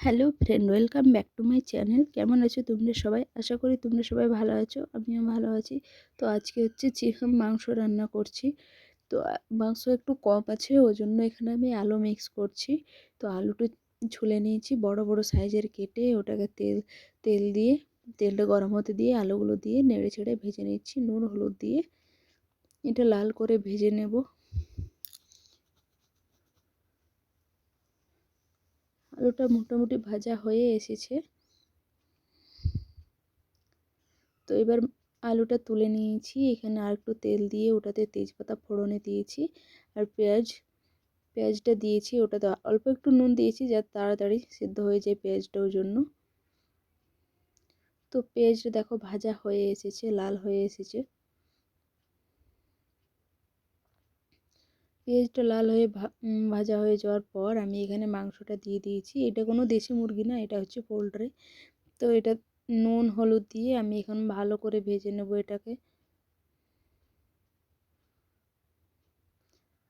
Hello friend, welcome back to my channel. কেমন আছো তোমরা সবাই? আশা করি তোমরা সবাই ভালো আছো, আমিও ভালো আছি। তো আজকে হচ্ছে চিকেন মাংস রান্না করছি। তো মাংস একটু কম আছে ওই জন্য এখানে আমি আলু মিক্স করছি। তো আলুটা ছুলে নিয়েছি, বড় বড় সাইজের কেটে ওটাকে তেল তেল দিয়ে, তেলটা গরম হতে দিয়ে আলুগুলো দিয়ে নেড়ে ছেড়ে ভেজে নিচ্ছি, নুন, হলুদ দিয়ে। এটা লাল করে ভেজে নেব। আলুটা মোটামুটি ভাজা হয়ে এসেছে। তো এবার আলুটা তুলে নিয়েছি, এখানে আর একটু তেল দিয়ে ওটাতে তেজপাতা ফোড়নে দিয়েছি আর পেঁয়াজ, পেঁয়াজটা দিয়েছি ওটাতে অল্প একটু নুন দিয়েছি যাতে তাড়াতাড়ি সিদ্ধ হয়ে যায় পেঁয়াজটা ওই জন্য। তো পেঁয়াজটা দেখো ভাজা হয়ে এসেছে, লাল হয়ে এসেছে। পেঁয়াজটা লাল হয়ে ভাজা হয়ে যাওয়ার পর আমি এখানে মাংসটা দিয়ে দিয়েছি। এটা কোনো দেশি মুরগি না, এটা হচ্ছে পোলট্রি। তো এটা নুন, হলুদ দিয়ে আমি এখন ভালো করে ভেজে নেব এটাকে।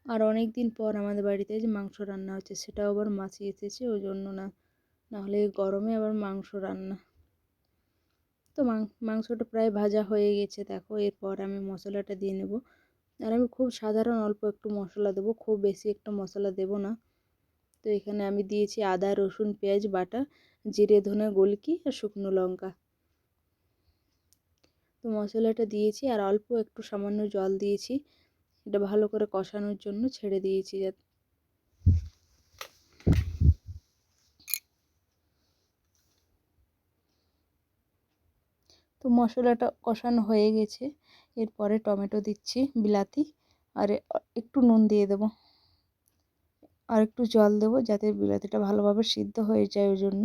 আর অনেক দিন পর আমাদের বাড়িতে যে মাংস রান্না হচ্ছে, সেটাও আবার মাছি এসেছে, ওই জন্য না নাহলে গরমে আবার মাংস রান্না। তো মাংসটা প্রায় ভাজা হয়ে গেছে, দেখো। এরপর আমি মশলাটা দিয়ে নেব। আর আমি খুব সাধারণ অল্প একটু মশলা দেবো, খুব বেশি একটা মশলা দেব না। তো এখানে আমি দিয়েছি আদা, রসুন, পেঁয়াজ, বাটা, জিরে, ধনে, গোলকি আর শুকনো লঙ্কা। তো মশলাটা দিয়েছি আর অল্প একটু সামান্য জল দিয়েছি। এটা ভালো করে কষানোর জন্য ছেড়ে দিয়েছি যাতে তো মশলাটা কষানো হয়ে গেছে। এরপরে টমেটো দিচ্ছি, বিলাতি, আর একটু নুন দিয়ে দেব। আর একটু জল দেব যাতে বিলাতিটা ভালোভাবে সিদ্ধ হয়ে যায় ওই জন্য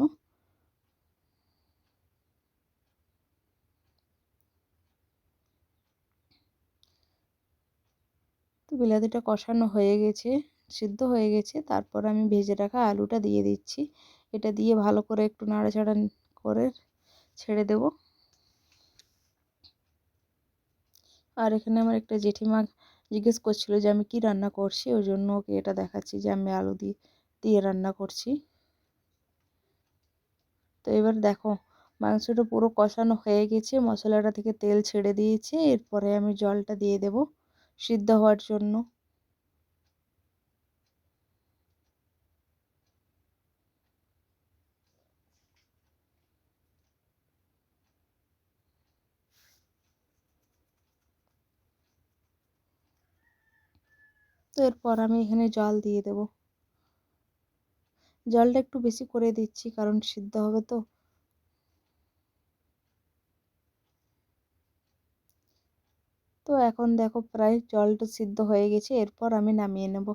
তো বিলাতিটা কষানো হয়ে গেছে, সিদ্ধ হয়ে গেছে। তারপর আমি ভেজে রাখা আলুটা দিয়ে দিচ্ছি। এটা দিয়ে ভালো করে একটু নাড়াচাড়া করে ছেড়ে দেব। আর এখানে আমার একটা জেঠিমা জিজ্ঞেস করছিল যে আমি কি রান্না করছি, ওই জন্য ওকে এটা দেখাচ্ছি যে আমি আলু দিয়ে দিয়ে রান্না করছি। তো এবার দেখো, মাংসটা পুরো কষানো হয়ে গেছে, মশলাটা থেকে তেল ছেড়ে দিয়েছে, এরপরে আমি জলটা দিয়ে দেব সিদ্ধ হওয়ার জন্য। এরপর আমি এখানে জল দিয়ে দেব। জলটা একটু বেশি করে দিচ্ছি, কারণ সিদ্ধ হবে তো। তো এখন দেখো, প্রায় জলটা সিদ্ধ হয়ে গেছে, এরপর আমি নামিয়ে নেব।